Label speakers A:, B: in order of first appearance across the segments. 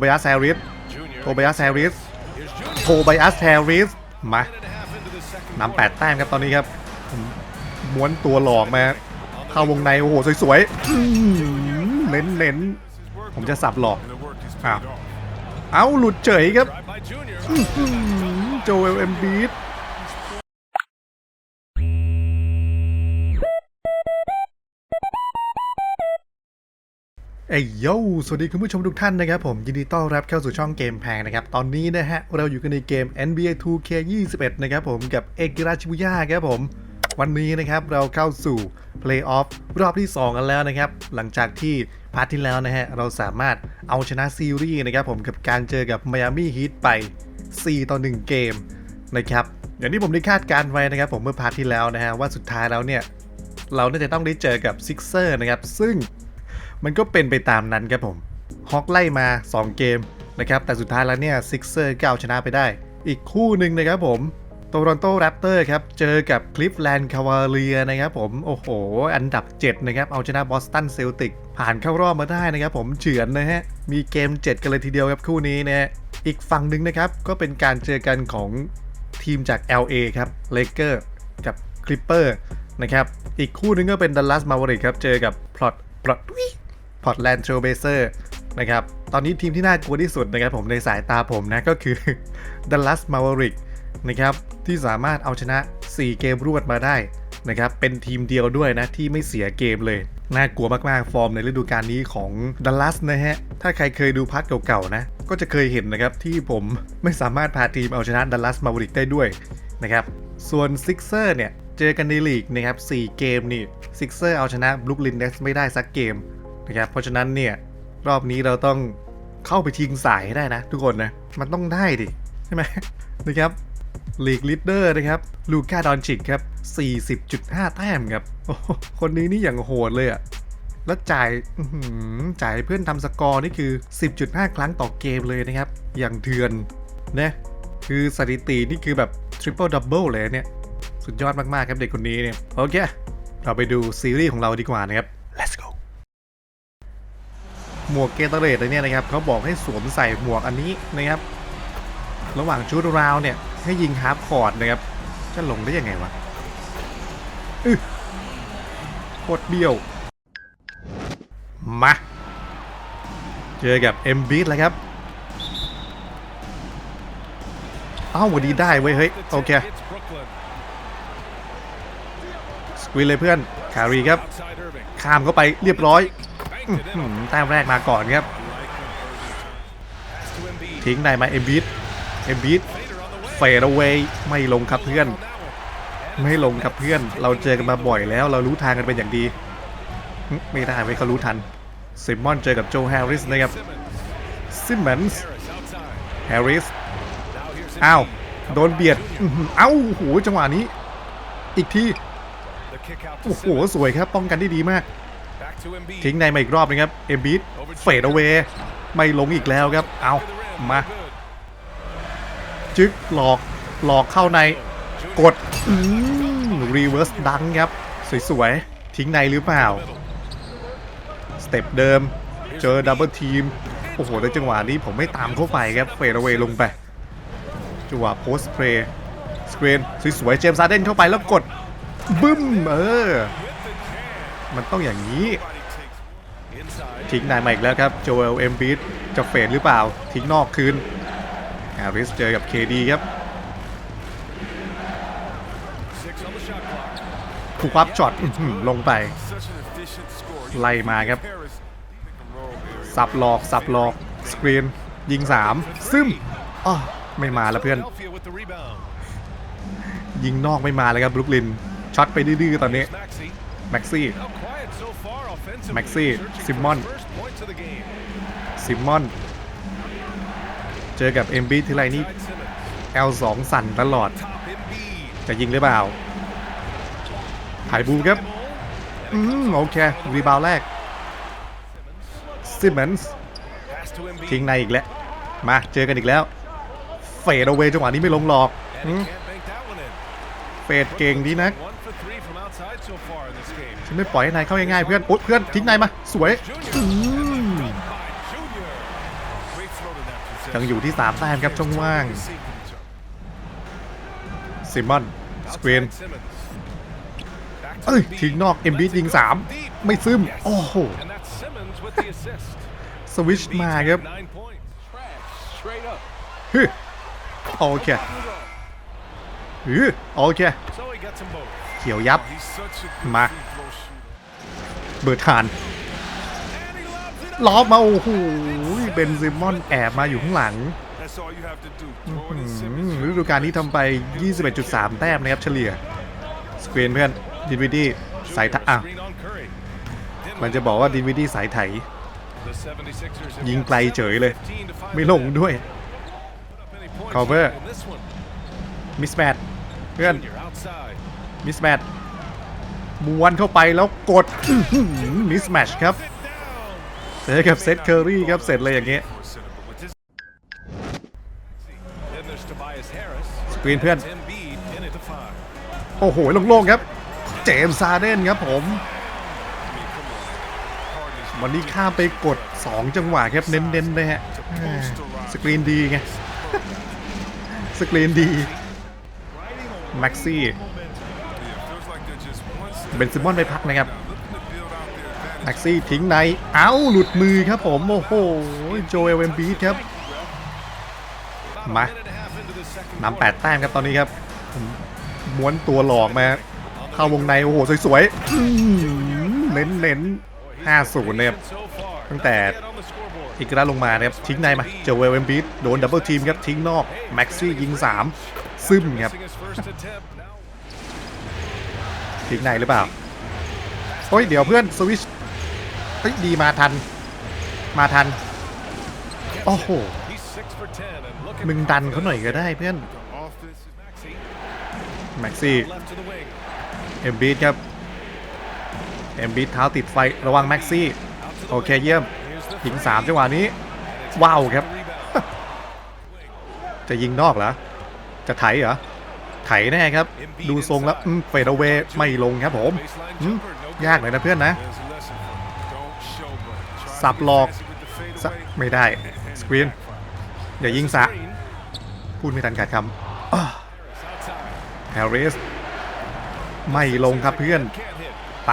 A: บยัสแฮร์ริสโทบยัสแฮร์ริสโทบยัสแฮร์ริสมานำแปดแต้มครับตอนนี้ครับผมม้วนตัวหลอกมา เข้าวงใน โอ้โห สวยๆอื้อหือเน้นเน้นๆผมจะสับหลอกอ้าวเอาหลุดเฉยครับอื้อหือโจเอลเอ็มบีท เอ้ยโยสวัสดีคุณผู้ชมทุกท่านนะครับผมยินดีต้อนรับเข้าสู่ช่องเกมแพงนะครับ ตอนนี้นะฮะ เราอยู่กันในเกม NBA 2K21 นะครับผมกับเอกิราชิบุย่าครับผม วันนี้นะครับเราเข้าสู่เพลย์ออฟรอบที่ 2 กันแล้วนะครับ หลังจากที่พาร์ทที่แล้วนะฮะ เราสามารถเอาชนะซีรีส์นะครับผมกับการเจอกับ Miami Heat ไป 4 ต่อ 1 เกมนะครับอย่างที่ผมได้คาดการณ์ไว้นะครับผมเมื่อพาร์ทที่แล้วนะฮะว่าสุดท้ายแล้วเนี่ยเราน่าจะต้องได้เจอกับซิกเซอร์นะครับซึ่ง มันก็เป็นไปตามนั้นครับผมฮอกไล่มา 2 เกมนะครับแต่สุดท้ายแล้วเนี่ยซิกเซอร์ก็เอาชนะไปได้ อีกคู่หนึ่งนะครับผมโตรอนโตแรปเตอร์ครับเจอกับคลิฟแลนด์คาวาเลียนะครับผมโอ้โห อันดับ 7 นะครับ เอาชนะบอสตันเซลติก ผ่านเข้ารอบมาได้นะครับผมเฉือนนะฮะ มีเกม 7 กันเลยทีเดียวครับคู่นี้นะฮะอีกฝั่งหนึ่งนะครับ ก็เป็นการเจอกันของทีมจาก LA ครับเลเกอร์กับคลิปเปอร์นะครับ อีกคู่หนึงก็เป็นดัลลัสมาวริกครับ เจอกับพลอตพลอตพ อร์ตแลนด์เทรลเบเซอร์นะครับตอนนี้ทีมที่น่ากลัวที่สุดนะครับผมในสายตาผมนะก็คือดัลลัสมาวริกนะครับที่สามารถเอาชนะ 4 เกมรวดมาได้นะครับเป็นทีมเดียวด้วยนะที่ไม่เสียเกมเลย น่ากลัวมากๆ ฟอร์มในฤดูกาลนี้ของดัลลัสนะฮะ ถ้าใครเคยดูพาร์ทเก่าๆนะ ก็จะเคยเห็นนะครับที่ผมไม่สามารถพาทีมเอาชนะดัลลัสมาวริกได้ด้วยนะครับส่วนซิกเซอร์เนี่ย เจอกันในลีกนะครับ 4 เกมนี่ซิกเซอร์เอาชนะบลุกลินเนสไม่ได้สักเกม นะครับ เพราะฉะนั้นเนี่ยรอบนี้เราต้องเข้าไปชิงสายให้ได้นะ ทุกคนนะ มันต้องได้ดิ ใช่ไหมนะครับลีกลิดเดอร์นะครับลูก้าดอนชิกครับ 40.5 แต้มครับ คนนี้นี่อย่างโหดเลยอะแล้วจ่ายจ่ายเพื่อนทำสกอร์นี่คือ 10.5 ครั้งต่อเกมเลยนะครับ อย่างเถื่อนนะคือสถิตินี่คือแบบ Triple Double เลยเนี่ย สุดยอดมาก ๆ ครับเด็กคนนี้เนี่ย โอเค เราไปดูซีรีส์ของเราดีกว่านะครับ หมวกเกตเรตเลยเนี่ยนะครับเขาบอกให้สวมใส่หมวกอันนี้นะครับ ระหว่างชุดราวเนี่ยให้ยิงฮาร์ปคอร์ดนะครับจะลงได้ยังไงวะโคตรเบี้ยว มา เจอกับ m b บีแล้วครับเอ้าวันนี้ได้เว้ย เฮ้ย โอเคสกรีเลยเพื่อน คารีครับ ข้ามเข้าไปเรียบร้อย แต้มแรกมาก่อนครับ ทิ้งได้ไหมเอ็มบีทเอ็มบีทเฟดเอาไว้ไม่ลงครับเพื่อน ไม่ลงครับเพื่อน เราเจอกันมาบ่อยแล้ว เรารู้ทางกันเป็นอย่างดีไม่ได้ไว้ยเขารู้ทันซิมมอนเจอกับโจแฮร์ริสนะครับซิมมอนส์แฮร์ริสอ้าวโดนเบียดอื้อหือเอ้าโอ้โหจังหวะนี้ อีกทีโอ้โห สวยครับ ป้องกันได้ดีมาก ทิ้งในมาอีกรอบนึงครับ เอมบีทเฟดเอาเวไม่ลงอีกแล้วครับ เอามา จึ๊กหลอกหลอกเข้าใน กดรีเวิร์สดังครับ สวยๆ ทิ้งในหรือเปล่า สเต็ปเดิม เจอดับเบิลทีม โอ้โหในจังหวะนี้ผมไม่ตามเข้าไปครับ เฟดเอาเวลงไป จังหวะโพสเพลย์สกรีนสวยๆ เจมส์ซาเดนเข้าไปแล้วกด บึ้ม เออ มันต้องอย่างนี้ ทิ้งนายมาอีกแล้วครับโจเอลเอมบีทจะเฟดหรือเปล่า ทิ้งนอกคืนแฮร์ริสเจอกับเคดีครับถูกวับช็อตอื้อหือลงไป ไล่มาครับ สับหลอก สับหลอก สกรีน ยิง 3 ซึ่มอ้อไม่มาแล้วเพื่อน ยิงนอกไม่มาเลยครับบรุกลินช็อตไปดื้อๆตอนนี้ แม็กซี่
B: แม็กซี่ ซิมมอน
A: ซิมมอน เจอกับเอมบีทีไรนี่ L2 สั่นตลอด จะยิงหรือเปล่าถ่ายบูมครับ อืม โอเค รีบาวด์แรก ซิมมอนส์ทิ้งในอีกแล้ว มา เจอกันอีกแล้ว เฟดเอาเวจังหวะนี้ไม่ลงหรอกอืมเฟดเก่งดีนัก ฉันไม่ปล่อยให้นายเข้าง่ายๆเพื่อนโอ๊ยเพื่อนทิ้งนายมา สวยอืมยังอยู่ที่3แต้มครับช่องว่างซิมอนสกรีนเอ้ยทิ้งนอกเอ็มบียิง3ไม่ซึม โอ้โห สวิชมาครับฮึโอเคฮึโอเค เขียวยับ มา เบิร์ดทานล้อมา โอ้โหเบนซิมอนแอบมาอยู่ข้างหลังฤดูกาลนี้ทำไป 21.3 แต้มนะครับเฉลี่ยสกรีนเพื่อนดิวิดี้สายถ่ะมันจะบอกว่าดิวิดี้สายไถ ยิงไกลเฉยเลย ไม่ลงด้วย Cover มิสแมทเพื่อน มิสแมทม้วนเข้าไปแล้วกดมิสแมชครับเจอกับเซตเคอรี่ครับเสร็จเลยอย่างเงี้ยสกรีนเพื่อน โอ้โหโล่งๆครับ เจมส์ซาเดนครับผม วันนี้ข้ามไปกด 2 จังหวะครับ เน้นๆเลยฮะอ่าสกรีนดีไง สกรีนดี แม็กซี่ เบนซิมอนไปพักนะครับแม็กซี่ทิ้งใน เอ้า หลุดมือครับผม โอ้โห โจเอลเอมบีครับ มานำแปดแต้มครับตอนนี้ครับ ม้วนตัวหลอกมา เข้าวงใน โอ้โห สวยๆเน้นเน้นห้าศูนย์นะครับตั้งแต่อีกระลงมานะครับ ทิ้งในมา เจอเวลเอมบีโดนดับเบิลทีมครับ ทิ้งนอก แม็กซี่ยิง 3 ซึมครับ ทิ้งในหรือเปล่าโอ้ยเดี๋ยวเพื่อนสวิชเฮ้ยดีมาทัน มาทัน โอ้โห มึงดันเขาหน่อยก็ได้เพื่อน แม็กซี่ เอ็มบีทครับ เอ็มบีทเท้าติดไฟระวังแม็กซี่ โอเคเยี่ยมยิงสามจังหวะนี้ ว้าวครับ จะยิงนอกเหรอ จะไถเหรอ ไถแน่ครับ ดูทรงแล้วเฟดเวไม่ลงครับผมอืมยากหน่อยนะเพื่อนนะ สับหลอกสะไม่ได้ สกรีน อย่ายิงสะ พูดไม่ทันขาดคำอ้อแฮร์ริสไม่ลงครับเพื่อน ไป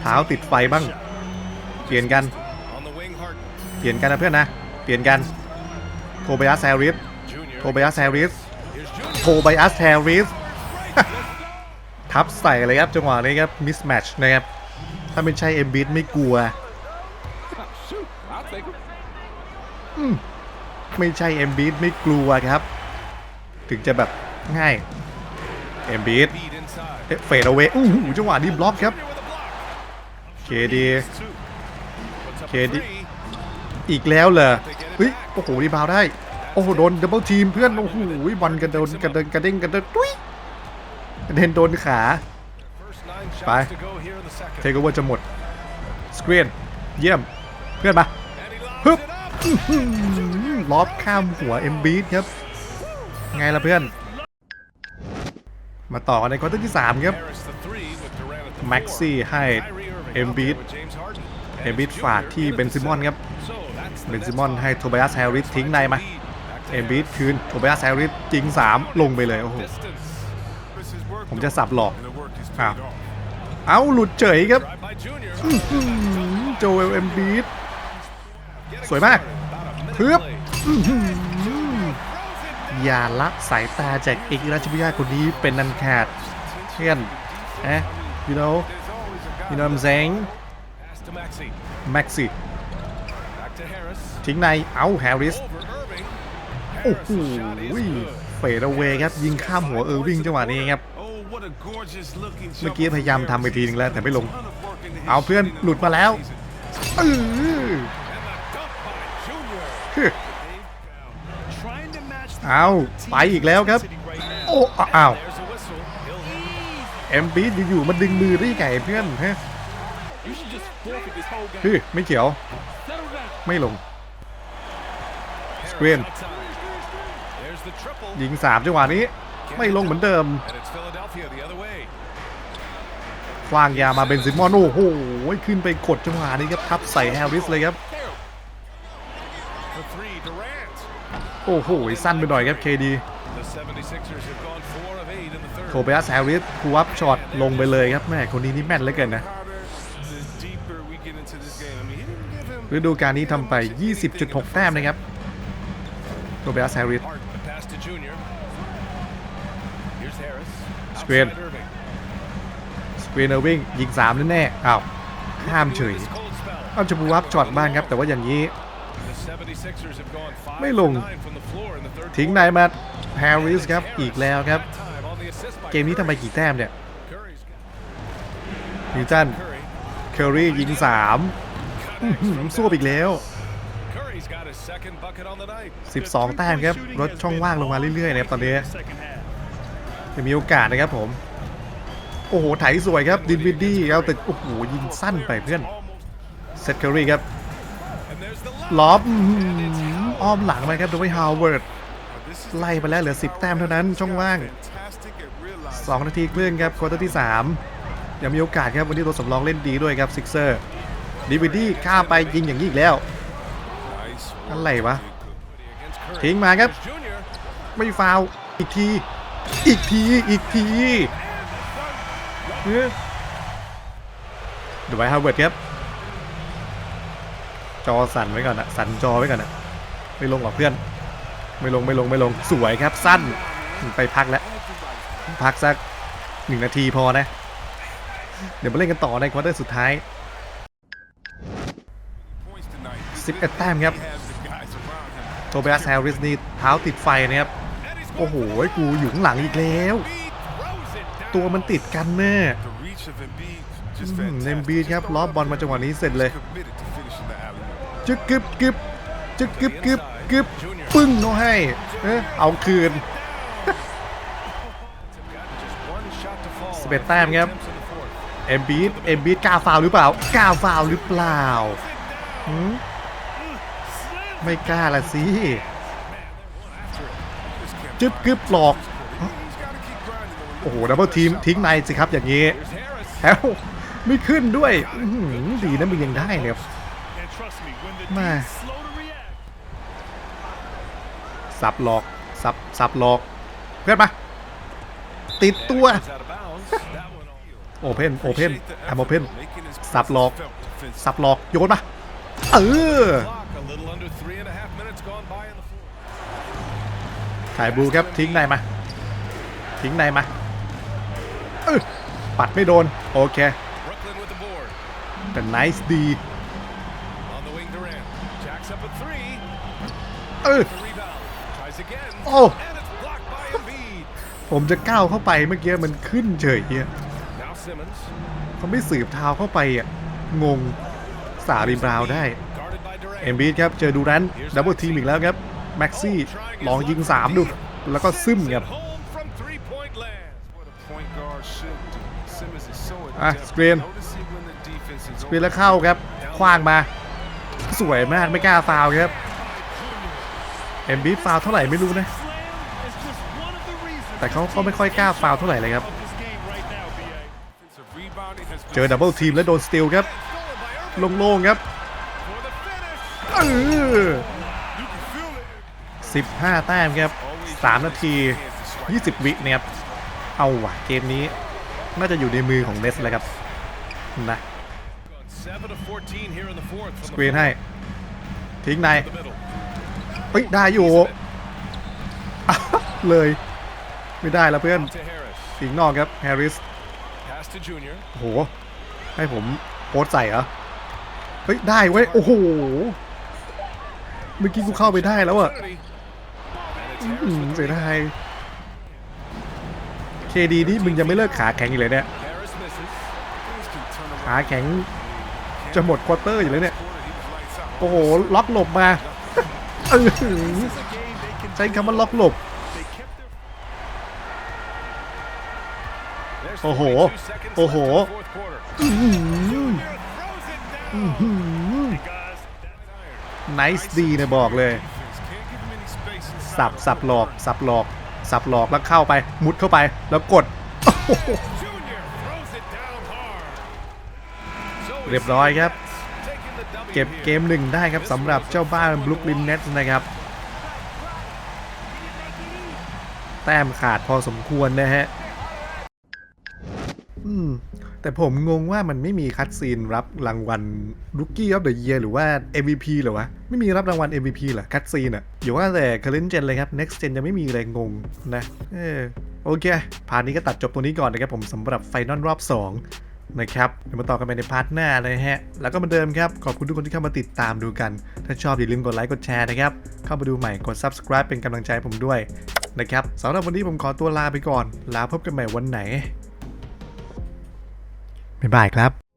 A: เท้าติดไฟบ้าง เปลี่ยนกัน เปลี่ยนกันนะเพื่อนนะ เปลี่ยนกัน โทบยัสแฮร์ริสโทบยัสแฮร์ริส โทบยัสแฮร์ริสทับใส่เลยครับจังหวะนี้ครับมิสแมชนะครับ ถ้าไม่ใช่เอ็มบิทไม่กลัวไม่ใช่เอ็มบีทไม่กลัวครับ ถึงจะแบบง่ายเอ็มบีทเฟดเอาไว้อู้หูจังหวะนี้บล็อกครับเคดีเคดีอีกแล้วเหรอเฮ้ยโอ้โหรีบาวได้ อ้โหโดนดับเบิลทีมเพื่อน โอ้โหบอลกระโดนกระเด็นกระเด้งกระเด็นตุ้ยกระเด็นโดนขา ไป เทคโอเวอร์จะหมด สกรีน เยี่ยม เพื่อนมาฮึบล็อบข้ามหัวเอ็มบีทครับ ไงล่ะเพื่อน มาต่อในควอเตอร์ที่ 3 ครับ แม็กซี่ให้เอ็มบีทเอ็มบีทฝากที่เบนซิมอนครับ เบนซิมอนให้โทบิยัสแฮร์ริสทิ้งในมา เอ็มบีทคืนโทบยัสแฮร์ริสจิง 3 ลงไปเลย โอ้โห ผมจะสับหลอกอ้าวเอาหลุดเฉยครับโจเอลเอ็มบีทสวยมากเพื่อบอื้ย่าละสายตาจากเอกราชบุญญาคนนี้เป็นนันขาดเพื่นเอ๊ะ you know you know I'm saying แม็กซี่ทิ้งใน เอาแฮร์ริส โอ้โหเฟดเอาเวครับยิงข้ามหัวเออวิ่งจังหวะนี้ครับ เมื่อกี้พยายามทำไปทีนึงแล้วแต่ไม่ลง เอาเพื่อนหลุดมาแล้วเออเอาไปอีกแล้วครับ โอ้อ้าวเอ็มบีอยู่ๆมาดึงมือได้ไงเพื่อนฮะฮึไม่เขียว ไม่ลงสกรีน ยิงสามจังหวะนี้ไม่ลงเหมือนเดิมควางยามาเบนซิมอนโอ้โหขึ้นไปกดจังหวะนี้ครับทับใส่แฮร์ริสเลยครับ
B: for three. Durant.
A: โอ้โหสั้นไปหน่อยครับ KD
B: The 76ers have gone four of eight in the third.
A: โคเบอัสแฮร์ริสคูอัพช็อตลงไปเลยครับแม่คนนี้นี่แม่นเหลือเกินนะ
B: Harder, the deeper we get into this game. I mean, he didn't give him
A: ฤดูกาลนี้ทำไป 20.6 แต้มนะครับโคเบอัสแฮร์ริส
B: Hart, the pass to Junior. Here's Harris.
A: Screen.
B: Outside Irving.
A: สกรีนเออร์วิงยิง3แน่ๆอ้าวข้ามเฉย
B: This cold spell.
A: เอาจะบูอัพช็อตบ้างครับ แต่ว่าอย่างนี้
B: The 76ers have gone five
A: ไม่ลง
B: for nine from the floor in the third
A: ทิ้ง
B: quarter.
A: นายมาแฮร์ริสครับ อีกแล้วครับ
B: Time on the assist by
A: เกมนี้ทำไปกี่แต้มเนี่ย
B: Curry's got
A: นิวตัน
B: Curry.
A: เคอรี่ยิง3อื้อหือสู้อีกแล้ว 12 แต้มครับลดช่องว่างลงมาเรื่อยๆนะครับตอนนี้จะมีโอกาสนะครับผม โอ้โหไถสวยครับดินวิดดี้เอาแต่โอ้โหยิงสั้นไปเพื่อน
B: Almost.
A: เซตเคอรี่ครับ
B: And there's the
A: ล็อบอื้อหืออ้อมหลังไปครับโดยฮาวเวิร์ด
B: This is
A: ไล่ไปแล้วเหลือ 10 แต้มเท่านั้นช่องว่าง
B: fantastic at realizing
A: 2นาทีครึ่งครับควอเตอร์ที่ 3 ยังมีโอกาสครับวันนี้ตัวสำรองเล่นดีด้วยครับซิกเซอร์ดิวิดี้ข้ามไปยิงอย่างนี้อีกแล้ว
B: nice
A: อะไรวะทิ้งมาครับ ไม่ฟาวอีกที อีกที อีกทีเฮ้ยดูไว้ฮาวเวิร์ดครับ จอสั่นไว้ก่อนนะสั่นจอไว้ก่อนนะไม่ลงหรอกเพื่อน ไม่ลงไม่ลงไม่ลงสวยครับ สั้นไปพักแล้ว พักสักหนึ่งนาทีพอนะ เดี๋ยวมาเล่นกันต่อในควอเตอร์สุดท้าย11แต้มครับ โทเบียสแฮร์ริสนี่เท้าติดไฟนะครับ โอ้โห กูอยู่ข้างหลังอีกแล้ว ตัวมันติดกันแน่
B: The reach of Embiid just
A: อืม
B: fantastic.
A: เนมบีดครับล้อบบอลมาจังหวะนี้เสร็จเลยจึกกึบกึบจึกกึบกึบกึบปึ้งเขาให้ เอ๊ะเอาคืน
B: Just one shot to fall.
A: 11แต้มครับเอ็มบีดเอ็มบีดกล้าฟาวหรือเปล่ากล้าฟาวหรือเปล่าหื ไม่กล้าละสิจึ๊บกึบหลอก โอ้โหดับเบิลทีมทิ้งในสิครับอย่างนี้แล้วไม่ขึ้นด้วยดีนะมึงยังได้เลย
C: ครัมา
A: สับหลอกสับสับหลอกเพื่อนมาติดตัวโอเพนโอเพนแอมโอเพนสับหลอก สับหลอกโยนมาเออ ถ่ายบูครับทิ้งในมา ทิ้งในมาเออปัดไม่โดน โอเค
B: Brooklyn with the board.
A: แต่ nice ดี
B: On the wing, Durant. Jacks up a three.
A: เออ
B: The rebound. Tries again.
A: Oh.
B: And it's blocked by Embiid.
A: ผมจะก้าวเข้าไปเมื่อกี้มันขึ้นเฉยเฮีย
B: Now Simmons.
A: เขาไม่สืบเท้าเข้าไปอะ งงสาริมราวได้
B: Guarded by Durant.
A: เอ็มบีครับเจอดูแรนดับเบิลทีมอีกแล้วครับแม็กซี่ลองยิง 3 ดู แล้วก็ซึมครับอะสกรีนสกรีนแล้วเข้าครับคว้างมา สวยมากไม่กล้าฟาวครับเอ็มบีฟาวเท่าไหร่ไม่รู้นะ แต่เขาก็ไม่ค่อยกล้าฟาวเท่าไหร่เลยครับ เจอดับเบิลทีมแล้วโดนสติลครับ
B: ลง
A: โล่งครับ
B: finish.
A: เออ
D: You can feel it.
A: 15แต้มครับ3นาที20วิเนี่ยครับ เอาว่ะเกมนี้น่าจะอยู่ในมือของเนสเลยครับ นะสกรีนให้ ทิ้งในเฮ้ย ได้อยู่ เลย ไม่ได้แล้วเพื่อนสิงนอกครับแฮร์ริสโอ้โหให้ผมโพสต์ใส่เหรอ เฮ้ย ได้เว้ย โอ้โห เมื่อกี้กูเข้าไปได้แล้วอะเสียดายเคดีนี่มึงยังไม่เลิกขาแข็งอีกเลยเนี่ย ขาแข็งจะหมดควอเตอร์อยู่แล้วเนี่ย โอ้โห ล็อกหลบมาใช้คำว่าล็อกหลบ โอ้โห โอ้โห ไนส์ดีนะบอกเลย สับสับหลอก สับหลอก สับหลอกแล้วเข้าไป มุดเข้าไปแล้วกด เรียบร้อยครับ เก็บเกมหนึ่งได้ครับสำหรับเจ้าบ้านบลุ k ลินเน t นะครับ แต้มขาดพอสมควรนะฮะ แต่ผมงงว่ามันไม่มีคัดซีนรับรางวัล Rookie of the Year หรือว่า MVP เหรอวะ ไม่มีรับรางวัล MVP เหรอคัดซีนอะอย่าว่าแต่ Current Gen เลยครับ Next Gen จะไม่มีเลยงงนะเออโอเคพาร์ทนี้ก็ตัดจบตรงนี้ก่อนนะครับผมสำหรับไฟนอลรอบ 2 นะครับเดี๋ยวมาต่อกันไปในพาร์ทหน้าเลยฮะ แล้วก็เหมาเดิมครับ ขอบคุณทุกคนที่เข้ามาติดตามดูกัน ถ้าชอบอย่าลืมกดไลค์กดแชร์นะครับเข้ามาดูใหม่กด subscribe เป็นกำลังใจผมด้วยนะครับสำหรับวันนี้ผมขอตัวลาไปก่อน ลาพบกันใหม่วันไหน บ๊ายบายครับ